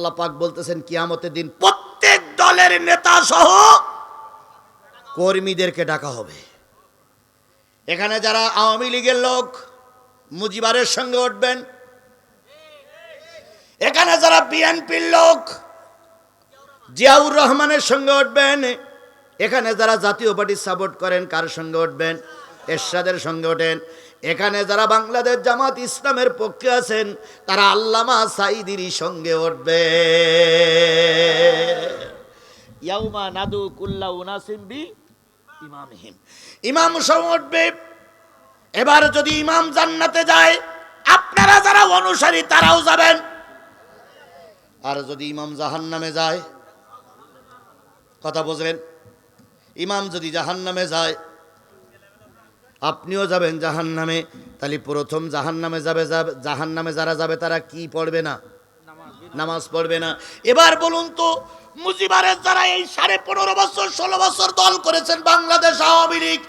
আল্লাহ পাক বলতেছেন, কিয়ামতের দিন প্রত্যেক দলের নেতা সহ কর্মীদেরকে ডাকা হবে। এখানে যারা আওয়ামী লীগের লোক মুজিবারের সঙ্গে উঠবেন। এখানে যারা বিএনপির লোক, জিয়াউর রহমানের সঙ্গে উঠবেন। এখানে যারা জাতীয় পার্টি সাপোর্ট করেন, কার সঙ্গে উঠবেন? এরশাদের সঙ্গে ওঠেন। এখানে যারা বাংলাদেশ জামাত ইসলামের পক্ষে আছেন, তারা আল্লামা সাইদির সঙ্গে উঠবে। ইয়াউমা নাদু কুল্লা উনাসিম বি ইমামহিম। ইমাম সহ উঠবে। এবার যদি ইমাম জান্নাতে যায়, আপনারা যারা অনুসারী, তারাও যাবেন। আর যদি ইমাম জাহান্নামে যায়, কথা বুঝলেন? ইমাম যদি জাহান্নামে যায় আপনিও যাবেন জাহান্নামে, তাহলে প্রথম জাহান্নামে যাবে যাবে জাহান্নামে যারা যাবে তারা কি পড়বে না? নামাজ পড়বে না। এবার বলুন তো, মুজিবারের যারা এই সাড়ে পনেরো বছর, ষোলো বছর দল করেছেন বাংলাদেশ আওয়ামী লীগ,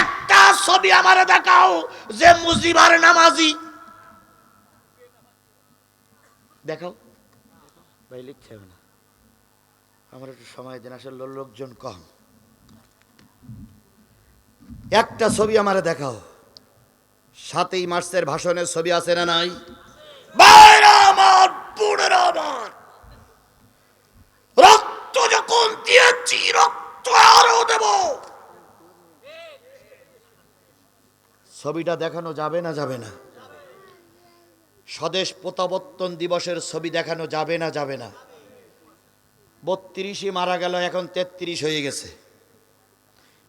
একটা ছবি আমারে দেখাও যে মুজিবার নামাজি। দেখাও। ভাই, লিখতে হবে না। আমার একটু সময় দিন, আসলে লোকজন কম। একটা ছবি আমারে দেখাও। সাতই মার্চের ভাষণের ছবি আছে না নাই? রক্ত যখন দিয়েছি, রক্ত আরও দেব। ছবিটা দেখানো যাবে না যাবে না? স্বদেশ প্রত্যাবর্তন দিবসের ছবি দেখানো যাবে না যাবে না? বত্রিশে মারা গেল, এখন তেত্রিশ হয়ে গেছে।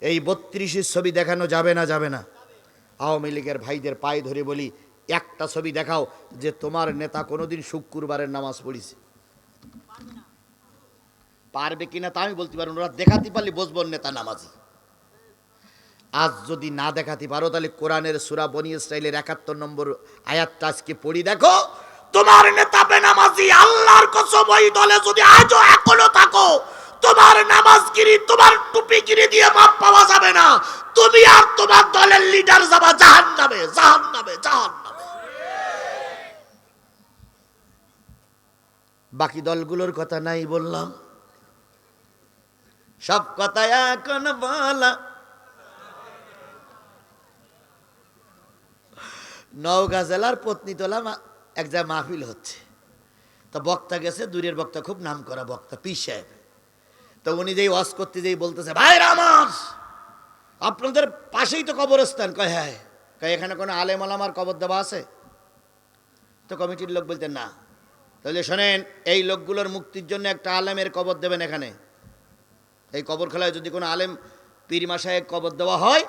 এই বত্রিশের ছবি দেখানো যাবে না যাবে না। আওয়ামী লীগের ভাইদের পায়ে ধরে বলি, একটা ছবি দেখাও যে তোমার নেতা কোনোদিন শুক্রবারের নামাজ পড়িছে। পারবে কিনা তা আমি বলতে পারব ওরা দেখাতে পারলে বসবো নেতা নামাজি। আজ যদি না দেখাতে পারো, তাহলে কোরআনের সুরা বনি ইসরাইলের একাত্তর নম্বর আয়াতটা আজকে পড়ি দেখো। তোমার নেতা বেনামাজি আল্লাহর কসম ওই দলে যদি আজও এখনও থাকো তোমার নামাজগিরি, তোমার টুপিগিরি দিয়ে মাপ পাওয়া যাবে না। তুমি আর তোমার দলের লিডার যাবা জাহান নামে জাহান নামে জাহান নামে বাকি দলগুলোর কথা নাই বললাম। সব কথা এখন বলা। নওগাঁ জেলার পত্নীতলা এক জায়গায় মাহফিল হচ্ছে। তো বক্তা গেছে, দূরের বক্তা, খুব নাম করা বক্তা পি সাহেব। তো উনি যেই ওয়াজ করতে যেই বলতেছে ভাই আমার, আপনাদের পাশেই তো কবরস্থান। কয় হ্যাঁ। কয়, এখানে কোনো আলেম আলামার কবর দেওয়া আছে? তো কমিটির লোক বলতেন, না। তাহলে শোনেন, এই লোকগুলোর মুক্তির জন্য একটা আলেমের কবর দেবেন এখানে। এই কবর খেলায় যদি কোনো আলেম পীর মাসায় কবর দেওয়া হয়,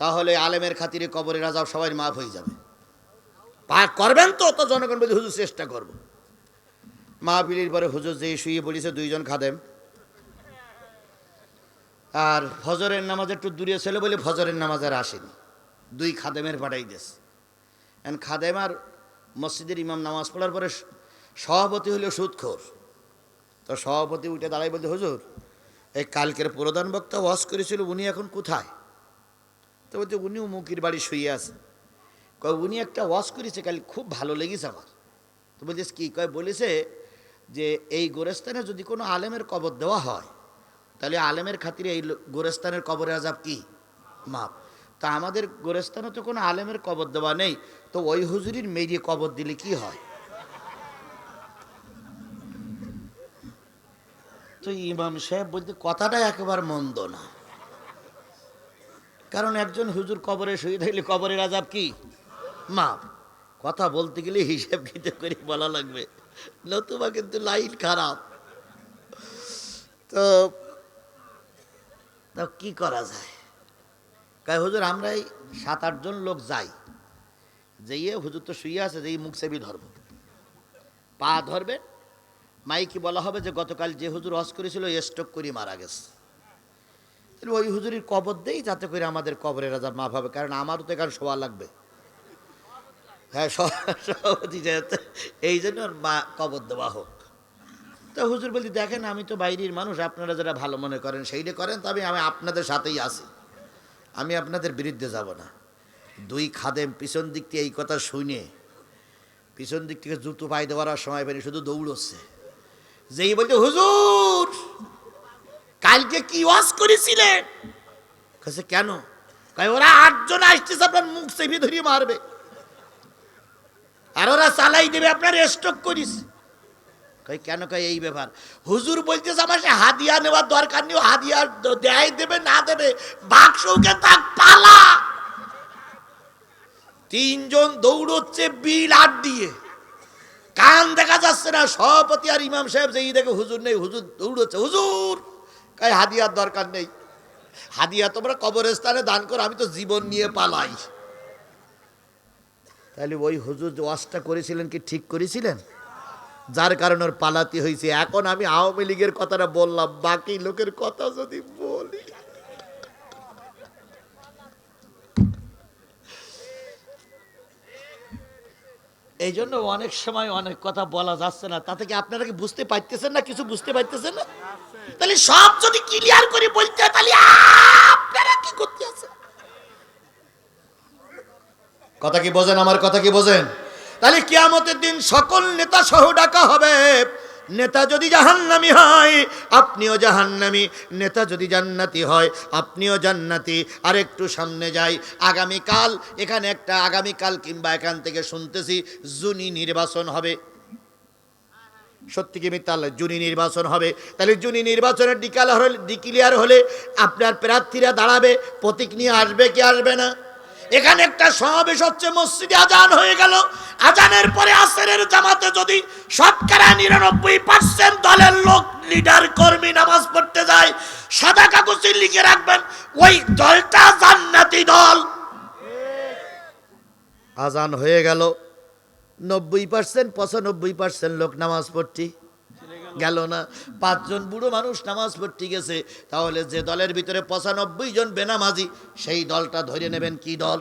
তাহলে আলেমের খাতিরে কবরের রাজা সবাই মাফ হয়ে যাবে। পাক করবেন তো তো জনগণ বলছে হুজুর, চেষ্টা করব। মাহফিলির পরে হুজুর যে শুয়ে পড়েছে, দুইজন খাদেম। আর ফজরের নামাজ একটু দূরে ছিল বলে ফজরের নামাজ আর আসেনি। দুই খাদেমের পাঠাই দিস এখন খাদেম আর মসজিদের ইমাম নামাজ পড়ার পরে সভাপতি হলো সুদখোর তো সভাপতি উঠে দাঁড়াই বলতে হুজুর, এই কালকের প্রধান বক্তা ওয়াজ করেছিল, উনি এখন কোথায়? তো বলতে উনি মুখির বাড়ি শুয়ে আছে। কয়, উনি একটা ওয়াজ করেছে, কাল খুব ভালো লেগেছে আমার। তো বলছিস কী? কয়, বলেছে যে এই গোরস্থানে যদি কোনো আলেমের কবর দেওয়া হয় তাহলে আলেমের খাতিরে এই গোরস্থানের কবরের আজাব কি? মাপ। তা আমাদের গোরস্থানে তো কোনো আলেমের কবর দেওয়া নেই। তো ওই হুজুরির মেরিয়ে কবর দিলে কি হয়? তো ইমাম সাহেব বলতে কথাটা একেবারে মন্দ না। কারণ একজন হুজুর কবরে শুয়ে থাকলে কবরের আজাব কি? মাপ। কথা বলতে গেলে হিসেব কিতে করে বলা লাগবে। নতুবা কিন্তু লাইন খারাপ। তো তা কি করা যায়? কাই হুজুর আমরা এই সাত আটজন লোক যাই। যেয়ে হুজুর তো শুয়ে আছে, যেই মুখ সেবি ধরব। পা ধরবে, মাইকি বলা হবে যে, গতকাল যে হুজুর হজ করেছিল স্ট্রোক করে মারা গেছে। তাহলে ওই হুজুরির কবর দেই, যাতে করে আমাদের কবরের আজাব মাফ হবে। কারণ আমারও তো এখানে শোয়া লাগবে। হ্যাঁ সভাপতি এই জন্য মা কবর দেওয়া হোক। তো হুজুর বলছি, দেখেন, আমি তো বাইরের মানুষ, আপনারা যারা ভালো মনে করেন সেইটা করেন, তবে আমি আপনাদের সাথেই আছি। আমি আপনাদের বিরুদ্ধে যাব না। দুই খাদেম পিছন দিক থেকে এই কথা শুনে, পিছন দিক থেকে জুতো পায়ে দেওয়ার সময় পাইনি শুধু দৌড়চ্ছে। যেই বলতে হুজুর, কালকে কি ওয়াজ করেছিলেন? কাছে কেন? কয়, ওরা আটজন আসতেছে, আপনার মুখ চেপে ধরিয়ে মারবে। আর ওরা চালাই দেবে, আপনার স্টক করিস কই, কেন কয় এই ব্যাপার? হুজুর বলতেছে আমার সে হাদিয়া নেওয়ার দরকার নেই হাদিয়া দেয়, দেবে, না দেবে, বাক্সকে তাক পালা। তিনজন দৌড়চ্ছে বিল আট দিয়ে। কান দেখা যাচ্ছে না, সভাপতি আর ইমাম সাহেব যেই দেখে হুজুর নেই, হুজুর দৌড়চ্ছে, হুজুর, কাই হাদিয়ার দরকার নেই। হাদিয়া তোমরা কবরস্থানে দান করো, আমি তো জীবন নিয়ে পালাই। তাহলে ওই হুজুর ওয়াজটা করেছিলেন কি ঠিক করেছিলেন? যার কারণে ওর পালাতি হয়েছে। এখন আমি আওয়ামী লীগের কথাটা বললাম, বাকি লোকের কথা যদি বলি। এই জন্য অনেক সময় অনেক কথা বলা যাচ্ছে না। তাতে কি আপনারা কি বুঝতে পারতেছেন না? কিছু বুঝতে পারতেছেন না? তাহলে সব যদি ক্লিয়ার করে বলতে তাহলে আপনারা কি করতে আছেন? কথা কি বোঝেন? আমার কথা কি বোঝেন? তাহলে কিয়ামতের দিন সকল নেতা সহ ডাকা হবে। নেতা যদি জাহান্নামি হয়, আপনিও জাহান্নামি। নেতা যদি জান্নাতি হয়, আপনিও জান্নাতি। আর একটু সামনে যাই। আগামীকাল, এখানে একটা আগামীকাল কিংবা এখান থেকে শুনতেছি, জুনি নির্বাচন হবে। সত্যি কি মিথ্যা জুনি নির্বাচন হবে। তাহলে জুনি নির্বাচনের ডিকাল হলে ডিক্লিয়ার হলে আপনার প্রার্থীরা দাঁড়াবে, প্রতীক নিয়ে আসবে কি আসবে না? এখানে একটা সমাবেশ হচ্ছে, মসজিদে আজান হয়ে গেল। আজানের পরে আসরের জামাতে যদি শতকরা নিরানব্বই পার্সেন্ট দলের লোক, লিডার, কর্মী নামাজ পড়তে যায়, সাদা কাগজে লিখে রাখবেন, ওই দলটা জান্নাতি দল। আজান হয়ে গেল, নব্বই পার্সেন্ট পঁচানব্বই পার্সেন্ট লোক নামাজ পড়ছি। গেল না। পাঁচজন বুড়ো মানুষ নামাজ পড়তে গেছে, তাহলে যে দলের ভিতরে পঁচানব্বই জন বেনামাজি, সেই দলটা ধরে নেবেন কি দল?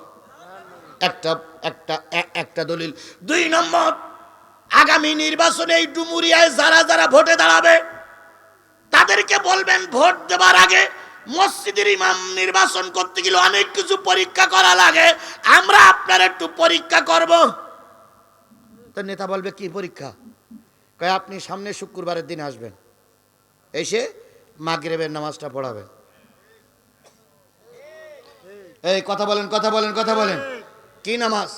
একটা একটা একটা দলিল। দুই নম্বর, আগামী নির্বাচনে এই ডুমুরিয়ায় যারা যারা ভোটে দাঁড়াবে, তাদেরকে বলবেন ভোট দেবার আগে মসজিদের ইমাম নির্বাচন করতে গেলে অনেক কিছু পরীক্ষা করা লাগে। আমরা আপনার একটু পরীক্ষা করব। তো নেতা বলবে, কি পরীক্ষা? কয় আপনি সামনে শুক্রবারের দিন আসবেন। এসে মাগরেবের নামাজটা পড়াবেন। এই কথা বলেন কথা বলেন কথা বলেন। কি নামাজ?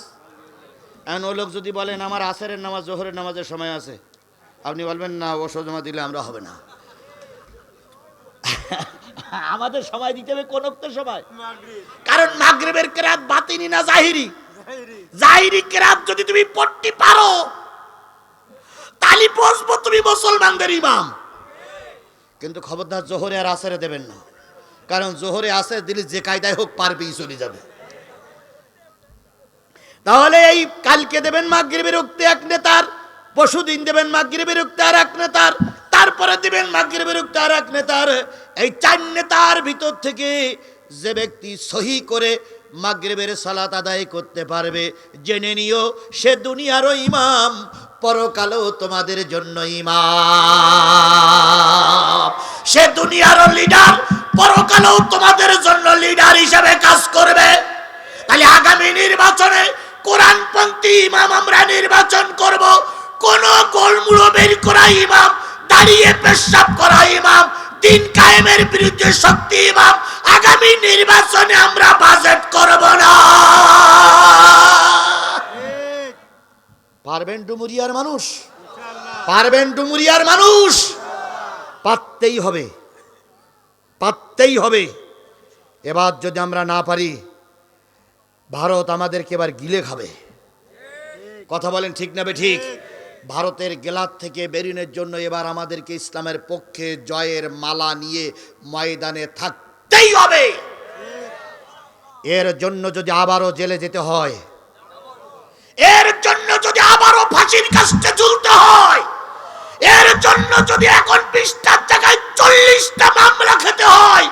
এখন ওই লোক যদি বলেন আমার আসরের নামাজ জোহরের নামাজের সময় আছে। আপনি বলবেন না ও জমা দিলে আমরা হবে না। আমাদের সময় দিতে হবে কোন সময়। কারণ মাগরেবের কেরাত বাতিনি না জাহিরি। জাহিরি কেরাত যদি তুমি পড়তে পারো তালি বসবো তুমি মুসলমানদের ইমাম। কিন্তু খবরদার জোহরে আর আসরে দেবেন না। কারণ জোহরে আসে দিলে যে কায়দায় হোক পারবেই চলে যাবে। তাহলে এই কালকে দেবেন মাগরিবের উক্তি এক নেতার পশুদিন দেবেন মাগরিবের উক্তি আর এক নেতার, তারপরে দেবেন মাগরিবের উক্তি আর এক নেতার। এই চার নেতার ভিতর থেকে যে ব্যক্তি সহি করে মাগরিবের সালাত আদায় করতে পারবে, জেনে নিও, সে দুনিয়ারও ইমাম পরকালেও তোমাদের জন্য ইমাম সে দুনিয়ার লিডার পরকালেও তোমাদের জন্য লিডার হিসেবে কাজ করবে। তাহলে আগামী নির্বাচনে কোরআনপন্থী ইমাম আমরা নির্বাচন করব। কোন গোলমুড়ো বের করা ইমাম, দাঁড়িয়ে পেশাব করা ইমাম, দিন কায়েমের বিরুদ্ধে শক্তি ইমাম, আগামী নির্বাচনে আমরা বাজেট করব না। পারবেন ডুমুরিয়ার মানুষ? পারবেন ডুমুরিয়ার মানুষ? পারতেই হবে। পারতেই হবে। এবার যদি আমরা না পারি, ভারত আমাদেরকে এবার গিলে খাবে। কথা বলেন ঠিক না ঠিক? ভারতের গেলাত থেকে বেরিনের জন্য এবার আমাদেরকে ইসলামের পক্ষে জয়ের মালা নিয়ে ময়দানে থাকতেই হবে। এর জন্য যদি আবারও জেলে যেতে হয়, এর জন্য ফাঁসির কাছে ঝুলতে হয়। এর জন্য যদি এখন বিশটার জায়গায় চল্লিশটা মামলা খেতে হয়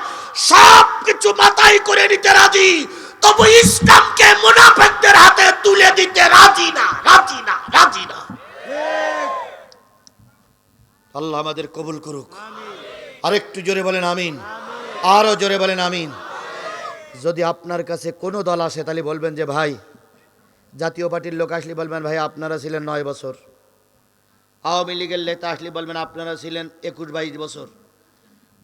সব কিছু মাথায় করে নিতে রাজি। তবু ইসলামকে মুনাফেকদের হাতে তুলে দিতে রাজি না রাজি না রাজি না। আল্লাহ আমাদের কবুল করুক। আরেকটু জোরে বলেন আমিন। আরও জোরে বলেন আমিন। যদি আপনার কাছে কোনো দল আসে, তাহলে বলবেন যে, ভাই জাতীয় পার্টির লোক আসলে বলবেন, ভাই, আপনারা ছিলেন নয় বছর। আওয়ামী লীগের নেতা আসলে বলবেন, আপনারা ছিলেন একুশ বাইশ বছর।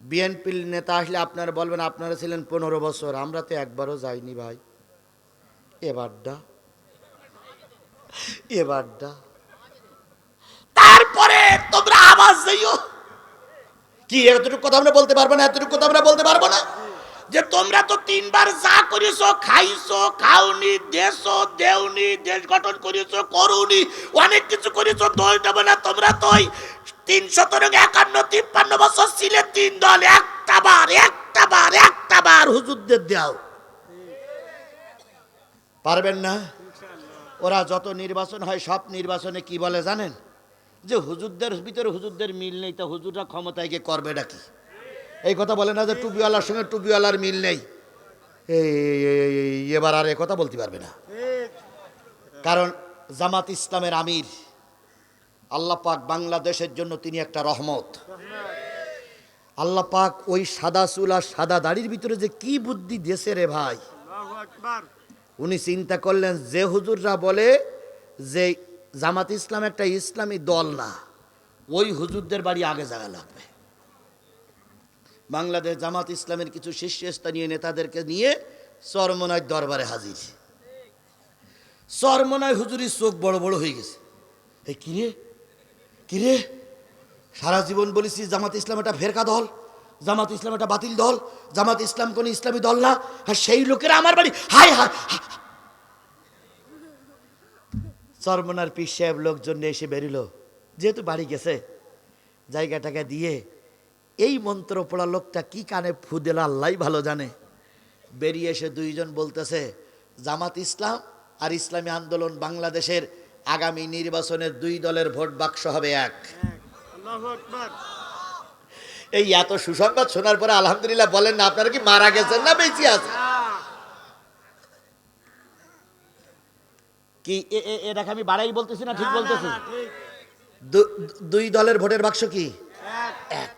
বিএনপির নেতা আসলে আপনারা বলবেন, আপনারা ছিলেন পনেরো বছর। আমরা তো একবারও যাইনি, ভাই। এবারটা এবারটা। তারপরে তোমরা আওয়াজ দিও। কি, এতটুকু কথা আমরা বলতে পারব না, এতটুকু কথা আমরা বলতে পারব না? যে তোমরা তো তিনবার যা করেছ খাইছো, খাওনি দেশো দেওনি, দেশ গঠন করেছ করুনি, অনেক কিছু করেছ দল দেবো না, তোমরা তো তিনশো তরঙ্গ একান্ন, তিপ্পান্ন বছর ছিলে তিন দল, একটা বার একটা বার একটা বার হুজুরদের দাও। পারবেন না? ওরা যত নির্বাচন হয়, সব নির্বাচনে কি বলে জানেন? যে হুজুরদের ভিতরে হুজুরদের মিল নেই, তা হুজুররা ক্ষমতায় গিয়ে করবে নাকি? এই কথা বলে না যে টুপিওয়ালার সঙ্গে টুপিওয়ালার মিল নেই। এই এবার আর এ কথা বলতে পারবে না। কারণ জামাত ইসলামের আমির আল্লাহ পাক বাংলাদেশের জন্য তিনি একটা রহমত। আল্লাহ পাক ওই সাদা চুল আর সাদা দাড়ির ভিতরে যে কি বুদ্ধি দিয়েছে রে ভাই। উনি চিন্তা করলেন যে হুজুররা বলে যে জামাত ইসলাম একটা ইসলামী দল না ওই হুজুরদের বাড়ি আগে জায়গা লাগবে। বাংলাদেশ জামাত ইসলামের কিছু শীর্ষস্থানীয় নেতাদেরকে নিয়ে চরমনায় দরবারে হাজির। চরমনায় হুজুরির চোখ বড় বড় হয়ে গেছে। এই কিরে কিরে সারা জীবন বলেছি জামাত ইসলাম একটা ফেরকা দল, জামাত ইসলাম একটা বাতিল দল, জামাত ইসলাম কোন ইসলামী দল না, আর সেই লোকেরা আমার বাড়ি, হায় হায় হা- চরমনার পীর সাহেব লোকজন এসে বেরিল। যেহেতু বাড়ি গেছে, জায়গাটাকে দিয়ে এই মন্ত্র পড়া লোকটা কি কানে ফু দিল আল্লাহ ভালো জানে। বেরিয়ে এসে দুইজন বলতেছে জামাত ইসলাম আর ইসলামী আন্দোলন বাংলাদেশের আগামী নির্বাচনের দুই দলের ভোট বাক্স হবে এক। এই এত সুসংবাদ শোনার পরে আলহামদুলিল্লাহ বলেন না আপনারা কি মারা গেছেন না বেঁচে আছে কি এ- এ- এটাকে আমি বাড়াই বলতেছি না ঠিক বলতেছি? দুই দলের ভোটের বাক্স কি? এক।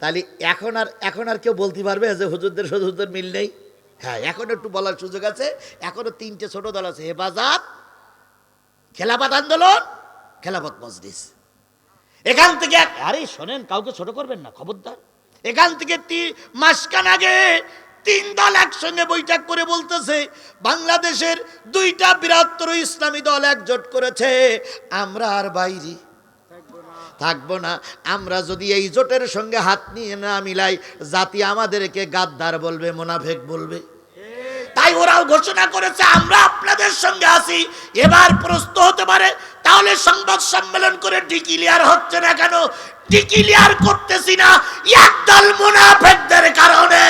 তাহলে এখন আর এখন আর কেউ বলতে পারবে যে হুজুরদের হুজুরদের মিল নেই? হ্যাঁ এখন একটু বলার সুযোগ আছে। এখনও তিনটে ছোট দল আছে। হেফাজত, খেলাফত আন্দোলন, খেলাফত মজলিস। এখান থেকে, আরে শোনেন, কাউকে ছোট করবেন না, খবরদার। এখান থেকে মাসখান আগে তিন দল একসঙ্গে বৈঠক করে বলতেছে, বাংলাদেশের দুইটা বৃহত্তর ইসলামী দল একজোট করেছে, আমরা আর বাইরি। থাকব না। আমরা যদি এই জোটের সঙ্গে হাত নিয়ে না মিলাই, জাতি আমাদেরকে গাদ্দার বলবে, মোনাফেক বলবে। তাই ওরাও ঘোষণা করেছে, আমরা আপনাদের সঙ্গে আছি। এবার প্রস্তুত হতে পারে, তাহলে সংবাদ সম্মেলন করে ডিক্লিয়ার হচ্ছে না কেন? ডিক্লিয়ার করতেছি না, একদল মুনাফেকদের কারণে।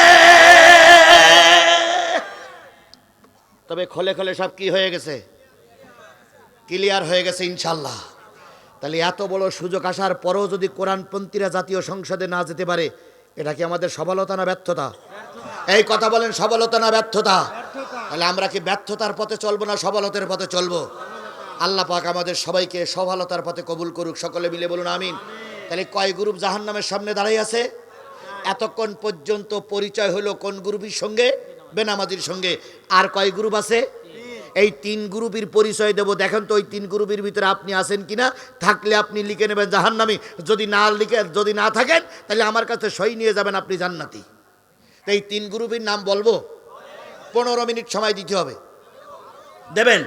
তবে খোলে খোলে সব কি হয়ে গেছে? ক্লিয়ার হয়ে গেছে, ইনশাল্লাহ। তাহলে এত বড় সুযোগ আসার পরেও যদি কোরআনপন্থীরা জাতীয় সংসদে না যেতে পারে, এটা কি আমাদের সবলতা না ব্যর্থতা? এই কথা বলেন, সফলতা না ব্যর্থতা? তাহলে আমরা কি ব্যর্থতার পথে চলবো না সফলতার পথে চলবো? আল্লাহ পাক আমাদের সবাইকে সফলতার পথে কবুল করুক, সকলে মিলে বলুন আমিন। তাহলে কয় গ্রুপ জাহান্নামের সামনে দাঁড়াই আছে? এতক্ষণ পর্যন্ত পরিচয় হলো কোন গ্রুপের সঙ্গে? বেনামাজির সঙ্গে। আর কয় গ্রুপ আছে? এই তিন গ্রুপের পরিচয় দেব। দেখেন তো ওই তিন গ্রুপের ভিতরে আপনি আছেন কিনা? থাকলে আপনি লিখে নেবেন জাহান্নামি। যদি না লিখে, যদি না থাকেন, তাহলে আমার কাছে সই নিয়ে যাবেন আপনি জান্নাতি। এই তিন গ্রুপের নাম বলব? পনেরো মিনিট সময় দিতে হবে। দেবেন?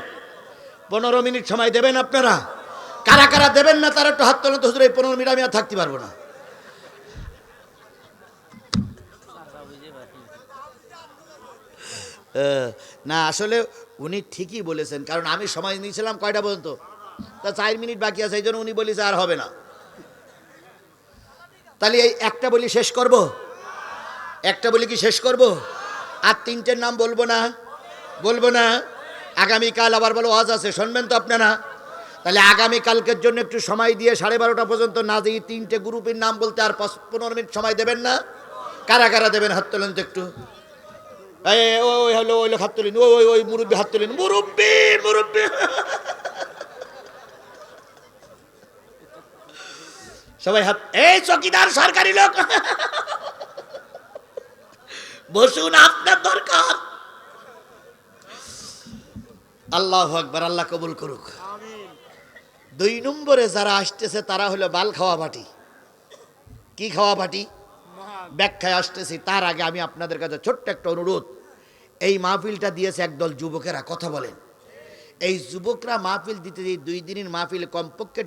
পনেরো মিনিট সময় দেবেন আপনারা? কারা কারা দেবেন না, তারা একটু হাত তোলেন তো হুজুর, এই পনেরো মিনিট আমি আর থাকতে পারব না। না, আসলে উনি ঠিকই বলেছেন, কারণ আমি সময় নিয়েছিলাম কয়টা পর্যন্ত? তা চার মিনিট বাকি আছে, এই জন্য উনি বলেছে আর হবে না। তাহলে এই একটা বলি শেষ করব? একটা বলি কি শেষ করব? আর তিনটের নাম বলব না বলব না। আগামীকাল আবার বলো আজ আছে, শুনবেন তো আপনারা। তাহলে আগামীকালকের জন্য একটু সময় দিয়ে সাড়ে বারোটা পর্যন্ত না দিয়ে তিনটে গ্রুপের নাম বলতে আর পনেরো মিনিট সময় দেবেন না? কারা কারা দেবেন হাত তোলেন তো একটু। ওই হলো, ওই হাত তুলিন, ওই ওই মুরব্বী হাত তুলিন। মুরব্বী মুরব্বী। সবাই হাত এই চকিদার সরকারি লোক। বসুন, আপনার দরকার। আল্লাহ আকবার, আল্লাহ কবুল করুক। দুই নম্বরে যারা আসতেছে, তারা হলো বাল খাওয়া বাটি। কি খাওয়া বাটি? ব্যাখ্যায় আসতেছি, তার আগে আমি আপনাদের কাছে ছোট্ট একটা অনুরোধ। এই মাহফিলটা দিয়েছে একদল যুবকেরা, কথা বলেন। এই যুবকরা মাহফিল দিতে দুই দিনের মাহফিল কমপক্ষে